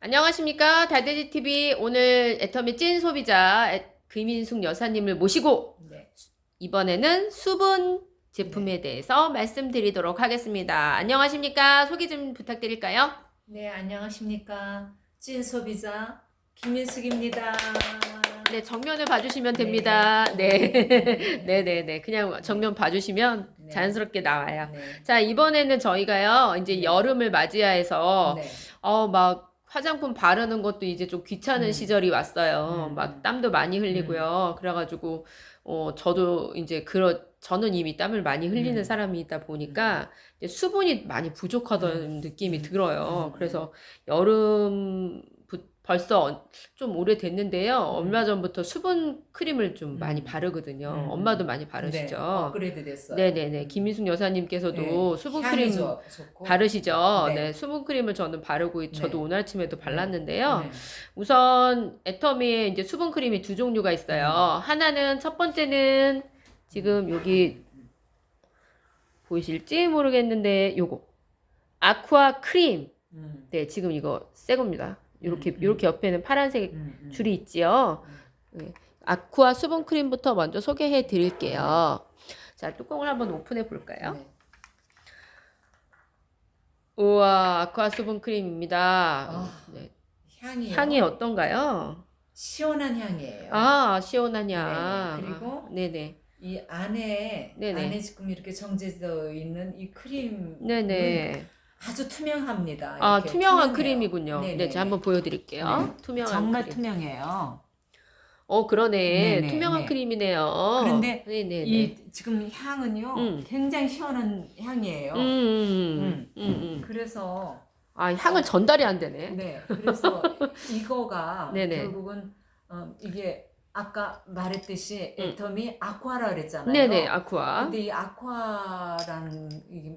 안녕하십니까 달돼지 TV 오늘 애터미 찐 소비자 애- 금인숙 여사님을 모시고 네. 이번에는 수분 제품에 대해서 말씀드리도록 하겠습니다. 안녕하십니까 소개 좀 부탁드릴까요? 네, 안녕하십니까. 찐 소비자 김민숙입니다. 네 정면을 봐주시면 됩니다. 네, 네, 네, 네 그냥 정면 봐주시면 네. 자연스럽게 나와요. 네. 자 이번에는 저희가요 이제 네. 여름을 맞이해서 네. 어, 막 화장품 바르는 것도 이제 좀 귀찮은 음. 시절이 왔어요. 음. 막 땀도 많이 흘리고요. 그래가지고, 어, 저도 이제 그런, 저는 이미 땀을 많이 흘리는 음. 사람이다 보니까 이제 수분이 많이 부족하다는 느낌이 음. 들어요. 음. 그래서 여름, 부- 벌써 좀 오래됐는데요. 얼마 전부터 수분 크림을 좀 많이 음. 바르거든요. 음. 엄마도 많이 바르시죠? 네. 업그레이드 됐어요. 네네네. 김미숙 여사님께서도 네. 수분 크림 좋-. 바르시죠? 네. 네. 수분 크림을 저는 바르고 저도 네. 오늘 아침에도 발랐는데요. 네. 우선 애터미에 이제 수분 크림이 두 종류가 있어요. 음. 하나는 첫 번째는 지금 여기 보이실지 모르겠는데 요거 아쿠아 크림. 음. 네, 지금 이거 새 겁니다. 이렇게 음, 음. 이렇게 옆에는 파란색 음, 음. 줄이 있지요. 네. 아쿠아 수분 크림부터 먼저 소개해 드릴게요. 자, 뚜껑을 한번 오픈해 볼까요? 네. 우와, 아쿠아 수분 크림입니다. 아. 네. 향이 향이 어떤가요? 시원한 향이에요. 아, 시원한 향. 네, 그리고 아, 네네. 이 안에 네네. 안에 지금 이렇게 정제되어 있는 이 크림 네네. 아주 투명합니다. 아, 이렇게 투명한 투명해요. 크림이군요. 네네. 네, 제가 한번 보여드릴게요. 네. 투명한 정말 크림. 투명해요. 어, 그러네. 네네, 투명한 네. 크림이네요. 그런데 네네네. 이 지금 향은요 음. 굉장히 시원한 향이에요. 음, 음, 음, 음. 그래서 아, 향은 전달이 안 되네. 네 그래서 이거가 네네. 결국은 어, 이게 아까 말했듯이 음. 애텀이 아쿠아라 그랬잖아요. 네네, 아쿠아. 근데 이 아쿠아라는 이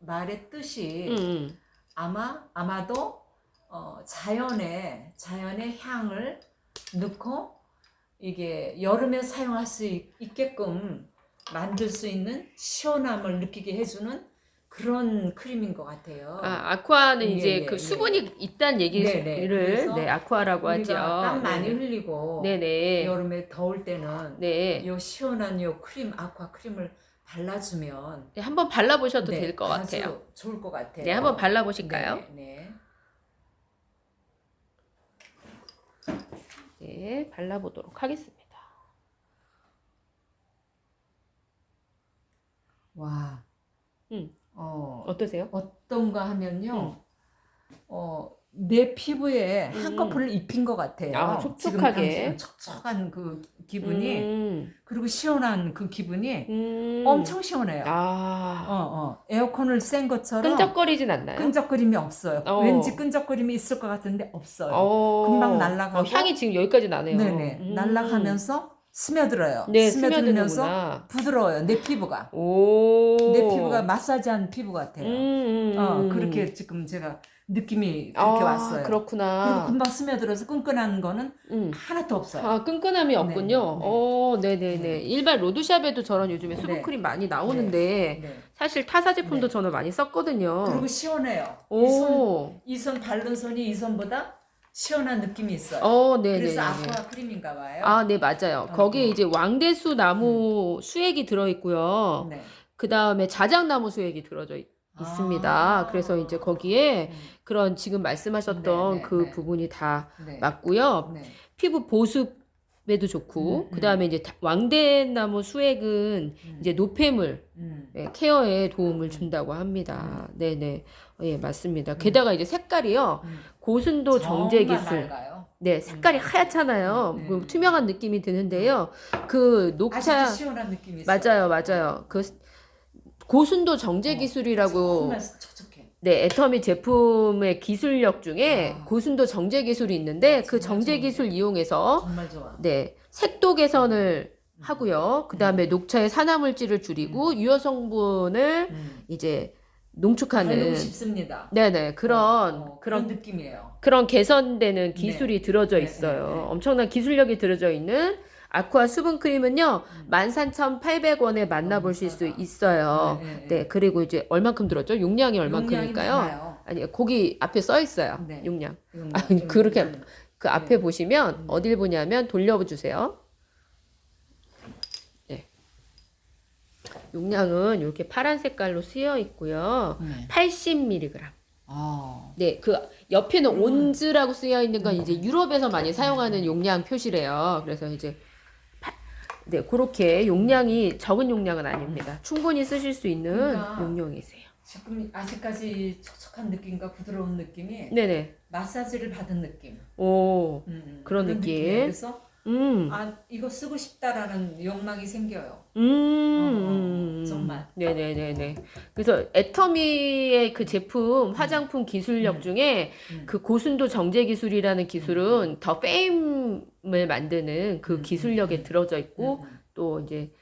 말의 뜻이 음, 음. 아마 아마도 어, 자연의 자연의 향을 넣고 이게 여름에 사용할 수 있, 있게끔 만들 수 있는 시원함을 느끼게 해주는 그런 크림인 것 같아요. 아, 아쿠아는 예, 이제 예, 그 예. 수분이 있다는 네, 얘기를 네. 네, 그래서 아쿠아라고 하죠. 땀 많이 네네. 흘리고 네네. 여름에 더울 때는 네. 요 시원한 요 크림 아쿠아 크림을 발라주면 네, 한번 발라보셔도 네, 될 것 아주 같아요. 좋을 것 같아요. 네, 한번 발라보실까요? 네, 네. 네, 발라보도록 하겠습니다. 와. 음. 어, 어떠세요? 어떤가 하면요. 어, 내 피부에 음. 한꺼풀을 입힌 것 같아요. 아, 촉촉하게. 지금 촉촉한 그 기분이 음, 그리고 시원한 그 기분이 음. 엄청 시원해요. 아, 어, 어. 에어컨을 센 것처럼 끈적거리진 않나요? 끈적거림이 없어요. 어. 왠지 끈적거림이 있을 것 같은데 없어요. 어, 금방 날아가고. 어, 향이 지금 여기까지 나네요. 네네. 음. 날아가면서 스며들어요. 네, 스며들면서 스며드는구나. 부드러워요. 내 피부가. 오. 내 피부가 마사지한 피부 같아요. 음, 음, 어, 음. 그렇게 지금 제가 느낌이 그렇게 아, 왔어요. 그리고 그렇구나. 금방 스며들어서 끈끈한 거는 음. 하나도 없어요. 아, 끈끈함이 없군요. 네, 네. 어, 네네네. 네. 일반 로드샵에도 저런 요즘에 네. 수분크림 많이 나오는데, 네. 사실 타사 제품도 네. 저는 많이 썼거든요. 그리고 시원해요. 이 손, 오. 이손 바른 손이 이 손보다 시원한 느낌이 있어요. 어, 네네네. 그래서 아쿠아 크림인가 봐요. 아, 네, 맞아요. 어, 거기에 어. 이제 왕대수 나무 수액이 들어 있고요. 네. 그 다음에 자작나무 수액이 들어져 있, 있습니다. 아. 그래서 이제 거기에 음, 그런 지금 말씀하셨던 네, 네, 그 네. 부분이 다 네. 맞고요. 네. 피부 보습 에도 좋고, 음, 음. 그 다음에 이제 다- 왕대나무 수액은 음, 이제 노폐물 음. 네, 케어에 도움을 준다고 합니다. 네네. 어, 예, 맞습니다. 음. 게다가 이제 색깔이요. 음. 고순도 정제 기술. 맑아요. 네, 색깔이 음. 하얗잖아요. 음. 그 투명한 느낌이 드는데요. 그 녹차 아직도 시원한 느낌이 있어요. 맞아요, 맞아요. 그 고순도 정제 어, 기술이라고. 네, 애터미 제품의 기술력 중에 아. 고순도 정제 기술이 있는데 그 정제 좋은데. 기술 이용해서 정말 좋아. 네, 색도 개선을 음. 하고요. 그다음에 녹차의 산화 물질을 줄이고 유효 성분을 음. 이제 농축하는 싶습니다. 네네 그런 어, 그런 그런 느낌이에요. 그런 개선되는 기술이 들어져 네, 있어요. 네, 네. 엄청난 기술력이 들어져 있는 아쿠아 수분 크림은요. 13,800원에 만나보실 수 있어요. 네, 네, 네, 그리고 이제 얼만큼 들었죠? 용량이 얼만큼일까요? 아니, 거기 앞에 써 있어요. 네. 용량. 용량. 아니, 그렇게 음, 그 앞에 보시면 어딜 보냐면 돌려주세요. 네. 용량은 이렇게 파란 색깔로 쓰여 있고요. 네. 80mg. 아. 네, 그 옆에는 온즈라고 쓰여 있는 건 이제 유럽에서 많이 사용하는 용량 표시래요. 그래서 이제 파- 네, 그렇게 용량이 적은 용량은 아닙니다. 충분히 쓰실 수 있는 그러니까. 용량이세요. 지금 아직까지 촉촉한 느낌과 부드러운 느낌이 네네. 마사지를 받은 느낌. 오, 음, 그런 느낌. 그래서 음, 아 이거 쓰고 싶다라는 욕망이 생겨요. 음, 음, 어, 정말. 네네네네. 그래서 애터미의 그 제품 화장품 기술력 음. 중에 음. 그 고순도 정제 기술이라는 기술은 더 페임을 만드는 그 음, 기술력에 음, 들어져 있고 음, 또 이제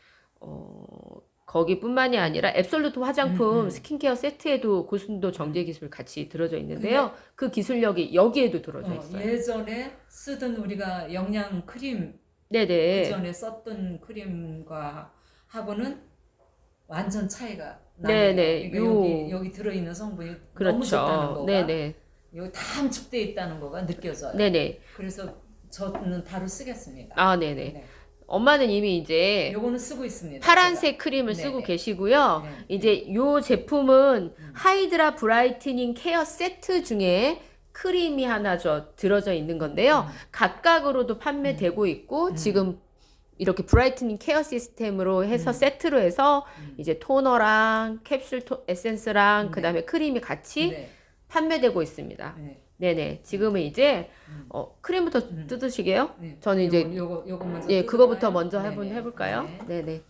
어 거기뿐만이 아니라 앱솔루트 화장품 음, 음. 스킨케어 세트에도 고순도 정제 기술 같이 들어져 있는데요. 그 기술력이 여기에도 들어져 어, 있어요. 예전에 쓰던 우리가 영양 크림 네네. 그 전에 썼던 크림과 하고는 완전 차이가 나네요. 그러니까 요- 여기 여기 들어 있는 성분이 너무 좋다는 그렇죠. 거가 네네. 여기 다 함축돼 있다는 거가 느껴져요. 네네. 그래서 저는 바로 쓰겠습니다. 아 네네. 네. 엄마는 이미 이제 요거는 쓰고 있습니다. 파란색 크림을 네네. 쓰고 계시고요. 네. 이제 요 제품은 음. 하이드라 브라이트닝 케어 세트 중에 크림이 하나 저 들어져 있는 건데요. 음. 각각으로도 판매되고 있고 음. 지금 이렇게 브라이트닝 케어 시스템으로 해서 음. 세트로 해서 음. 이제 토너랑 캡슐 토, 에센스랑 네. 그다음에 크림이 같이 네. 판매되고 있습니다. 네. 네네. 지금은 이제 음. 어, 크림부터 음. 뜯으시게요? 네. 저는 이제 요거 요거, 먼저 예. 그거부터 먼저 네네. 한번 해볼까요? 네. 네네.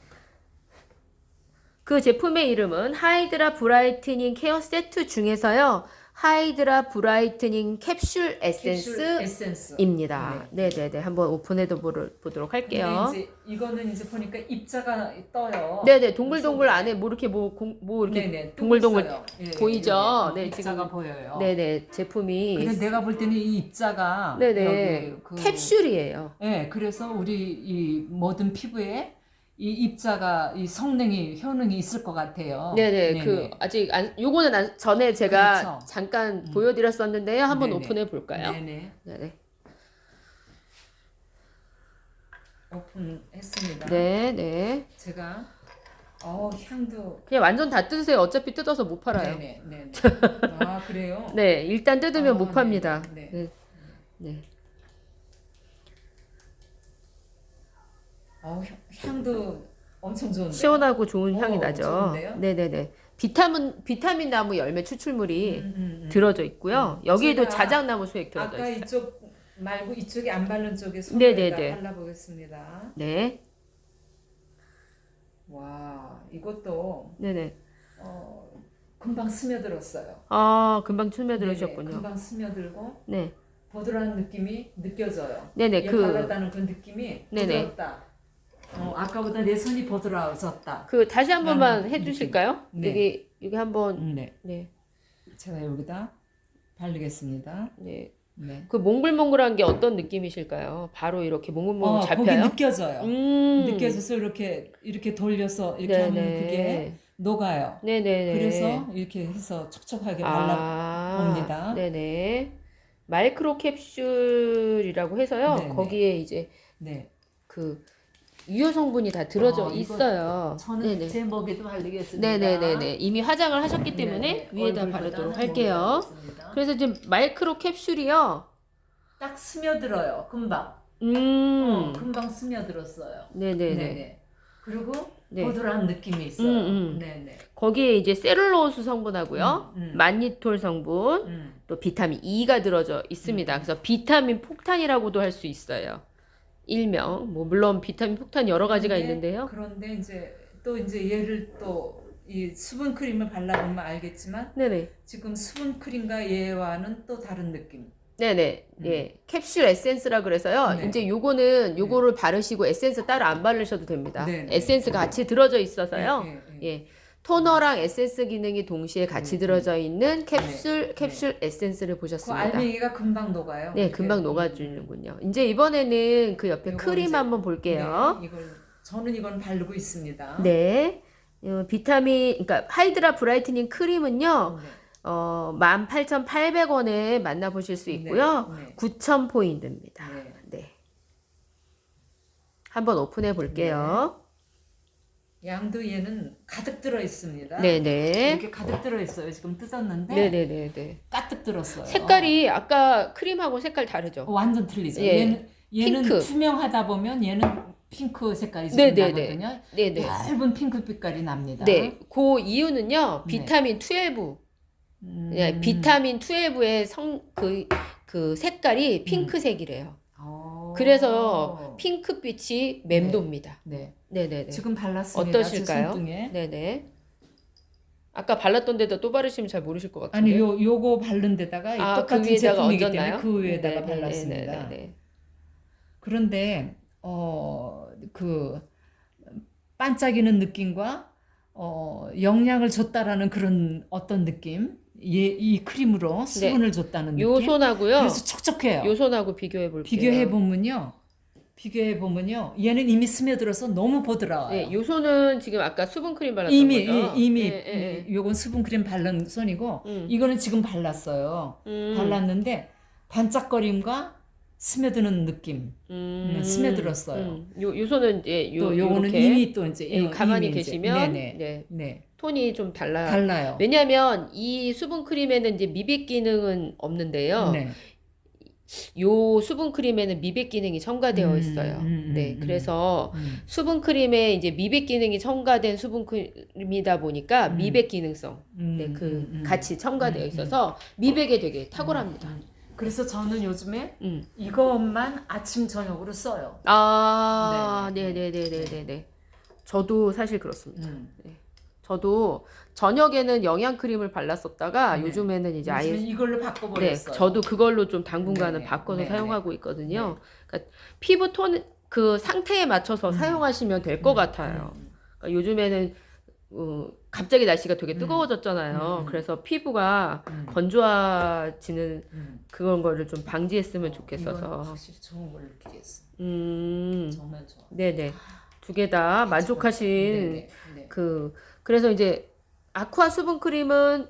그 제품의 이름은 하이드라 브라이트닝 케어 세트 중에서요. 하이드라 브라이트닝 캡슐 에센스입니다. 에센스. 네네 네. 한번 오픈해도 보러- 보도록 할게요. 이제 이거는 이제 보니까 입자가 떠요. 네 네. 동글동글 안에 뭐 이렇게 뭐, 공- 뭐 이렇게 네네, 동글동글. 예, 보이죠? 여기 네, 입자가 보여요. 네 네. 제품이 근데 내가 볼 때는 이 입자가 네네. 여기 그 캡슐이에요. 네, 그래서 우리 이 모든 피부에 이 입자가 이 성능이 효능이 있을 것 같아요. 네네. 그 아직 안 요거는 안- 전에 제가 그렇죠. 잠깐 음. 보여드렸었는데요. 한번 네네. 오픈해 볼까요? 네네. 네네. 오픈했습니다. 네, 네. 제가 어 향도 그냥 완전 다 뜯으세요. 어차피 뜯어서 못 팔아요. 네네 네네. 아 그래요? 네, 일단 뜯으면 아, 못 팝니다. 네, 네. 네. 어 향- 향도 엄청 좋은데. 시원하고 좋은 어, 향이 나죠. 좋은데요? 네, 네, 네. 비타민 비타민 나무 열매 추출물이 음, 음, 음. 들어져 있고요. 음. 여기에도 제가 자작나무 수액 들어져 아까 있어요. 이쪽 말고 이쪽에 안 바른 쪽에 네네네. 손에다 발라보겠습니다. 네. 와 이것도 네, 네. 어, 금방 스며들었어요. 아, 금방 네네, 스며들으셨군요. 금방 스며들고 네. 보드라는 느낌이 느껴져요. 네, 네. 얘 그 발랐다는 그 느낌이 네네. 부드럽다. 어, 아까보다 내 손이 보드라워졌다. 그 다시 한 번만 나는 해 주실까요? 네. 여기 여기 한번 네, 네. 제가 여기다 바르겠습니다. 네. 네. 그 몽글몽글한 게 어떤 느낌이실까요? 바로 이렇게 몽글몽글 어, 거기 잡혀요? 느껴져요. 음. 느껴져서 이렇게 이렇게 돌려서 이렇게 하면 그게 녹아요. 네네네. 그래서 이렇게 해서 촉촉하게 발라 아, 봅니다. 네네. 마이크로 캡슐이라고 해서요. 네네. 거기에 이제 네. 그 유효 성분이 다 들어져 어, 있어요. 저는 네네. 제 목에도 바르겠습니다. 네네네네. 이미 화장을 하셨기 때문에 네, 위에다 바르도록 할게요. 그래서 지금 마이크로 캡슐이요. 딱 스며들어요. 금방. 음. 어, 금방 스며들었어요. 네네네. 네네. 그리고 네. 보드라한 느낌이 있어요. 음, 음. 네네. 거기에 이제 셀룰로스 성분하고요. 음, 음. 만니톨 성분, 음. 또 비타민 E가 들어져 있습니다. 음. 그래서 비타민 폭탄이라고도 할 수 있어요. 일명 뭐 물론 비타민 폭탄 여러 가지가 근데 있는데요. 그런데 이제 또 이제 얘를 또 이 수분 크림을 발라보면 알겠지만 네네. 지금 수분 크림과 얘와는 또 다른 느낌. 네네. 음. 예. 캡슐 에센스라 그래서요. 네. 이제 요거는 요거를 바르시고 에센스 따로 안 바르셔도 됩니다. 네, 네. 에센스가 같이 들어져 있어서요. 예, 예, 예. 예. 토너랑 에센스 기능이 동시에 같이 네, 들어져 있는 캡슐 네, 캡슐 에센스를 그 보셨습니다. 알맹이가 금방 녹아요. 네. 금방 녹아주는군요. 이제 이번에는 그 옆에 요거 크림 이제- 한번 볼게요. 네, 이걸 저는 이건 바르고 있습니다. 네. 어, 비타민, 그러니까 하이드라 브라이트닝 크림은요, 네. 어, 18,800원에 만나보실 수 있고요. 네, 네. 9,000포인트입니다. 네. 네. 한번 오픈해 볼게요. 양도 얘는 가득 들어 있습니다. 네네. 이렇게 가득 들어 있어요. 지금 뜯었는데 네네네네. 가득 들었어요. 색깔이 아까 크림하고 색깔 다르죠? 어, 완전 틀리죠. 예. 얘는 얘는 핑크. 투명하다 보면 얘는 핑크 색깔이 지금 네네네. 나거든요. 네네. 얇은 핑크 빛깔이 납니다. 네. 그 이유는요, 네. 비타민 12. 음. 네, 비타민 12의 성, 그, 그 색깔이 핑크색이래요. 어. 그래서 핑크빛이 맴돕니다. 네. 네네네. 지금 발랐습니다. 어떠실까요? 제 손등에. 네네. 아까 발랐던 데다 또 바르시면 잘 모르실 것 같은데. 아니 요 요거 바른 데다가 이 아, 그 똑같은 위에다가 제품이기 얹었나요? 때문에 그 위에다가 네네네, 발랐습니다. 네네네. 그런데 어 그 반짝이는 느낌과 어 영양을 줬다라는 그런 어떤 느낌 예, 이 크림으로 수분을 줬다는 느낌 네. 요 손하고요. 그래서 촉촉해요 요 손하고 비교해 볼게요. 비교해 보면요 비교해 보면요 얘는 이미 스며들어서 너무 보드라워요 네, 요 손은 지금 아까 수분 크림 발랐던 이미 거죠? 이- 이미 네, 네, 네. 요건 수분 크림 바른 손이고 음. 이거는 지금 발랐어요 음. 발랐는데 반짝거림과 스며드는 느낌 음. 스며들었어요. 음. 요, 요 손은 이제 요, 또 요거는 요렇게 이미 또 이제 예, 가만히 이제- 계시면 네네 네, 네 톤이 좀 달라요. 달라요. 왜냐하면 이 수분 크림에는 이제 미백 기능은 없는데요. 네. 요 수분 크림에는 미백 기능이 첨가되어 음, 있어요. 음, 음, 네, 음. 그래서 음. 수분 크림에 이제 미백 기능이 첨가된 수분 크림이다 보니까 음. 미백 기능성, 음, 네, 그 음, 음. 같이 첨가되어 음, 있어서 미백에 되게 탁월합니다. 음. 그래서 저는 요즘에 음. 이것만 아침 저녁으로 써요. 아, 네. 네, 네, 네, 네, 네, 네. 저도 사실 그렇습니다. 음. 저도 저녁에는 영양 크림을 발랐었다가 네. 요즘에는 이제 아예 이걸로 네, 바꿔버렸어요. 저도 그걸로 좀 당분간은 네, 바꿔서 네, 사용하고 있거든요. 그러니까 피부 톤 그 상태에 맞춰서 음. 사용하시면 될것 음, 같아요. 음, 그러니까 요즘에는 어, 갑자기 날씨가 되게 음. 뜨거워졌잖아요. 음. 그래서 피부가 음, 건조해지는 음. 그런 거를 좀 방지했으면 이건 좋겠어서. 확실히 좋은 걸 느끼겠어. 음, 정말 좋아. 네네. 두 개 다 만족하신 네네, 네. 그 그래서 이제 아쿠아 수분 크림은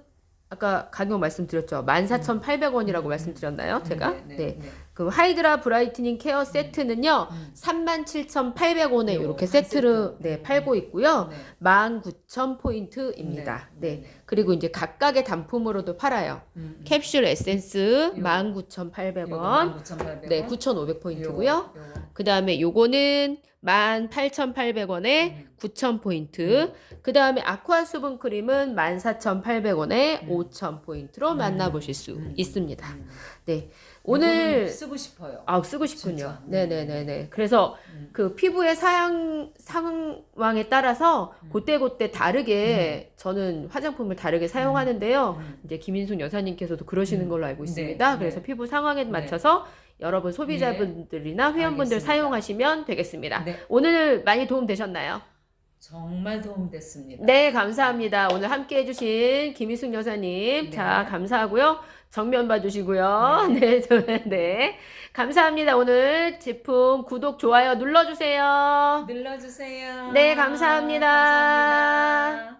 아까 가격 말씀드렸죠. 14,800원이라고 음. 말씀드렸나요? 제가? 네, 네, 네. 네. 그 하이드라 브라이트닝 케어 세트는요. 음. 37,800원에 요 이렇게 한 세트를 세트. 네, 음. 팔고 있고요. 네. 19,000포인트입니다. 네. 네. 그리고 이제 각각의 단품으로도 팔아요. 음. 캡슐 에센스 요거. 19,800원. 19,800원. 네, 9,500포인트고요. 요거, 요거. 그 다음에 요거는 18,800원에 음. 9,000포인트. 그 다음에 아쿠아 수분 크림은 14,800원에 음. 5,000포인트로 음. 만나보실 수 음. 있습니다. 음. 네. 오늘, 쓰고 싶어요. 아, 쓰고 싶군요. 진짜. 네네네네. 그래서 음. 그 피부의 사양, 상황에 따라서 음. 그때 그때 다르게 저는 화장품을 다르게 사용하는데요. 음. 이제 김인숙 여사님께서도 그러시는 음. 걸로 알고 네, 있습니다. 네. 그래서 피부 상황에 네. 맞춰서 여러분 소비자분들이나 회원분들 알겠습니다. 사용하시면 되겠습니다. 네, 오늘 많이 도움 되셨나요? 정말 도움됐습니다. 네, 감사합니다. 오늘 함께 해주신 김희숙 여사님. 네. 자, 감사하고요. 정면 봐주시고요. 네, 네, 네. 감사합니다. 오늘 제품 구독, 좋아요 눌러주세요. 눌러주세요. 네, 감사합니다. 감사합니다.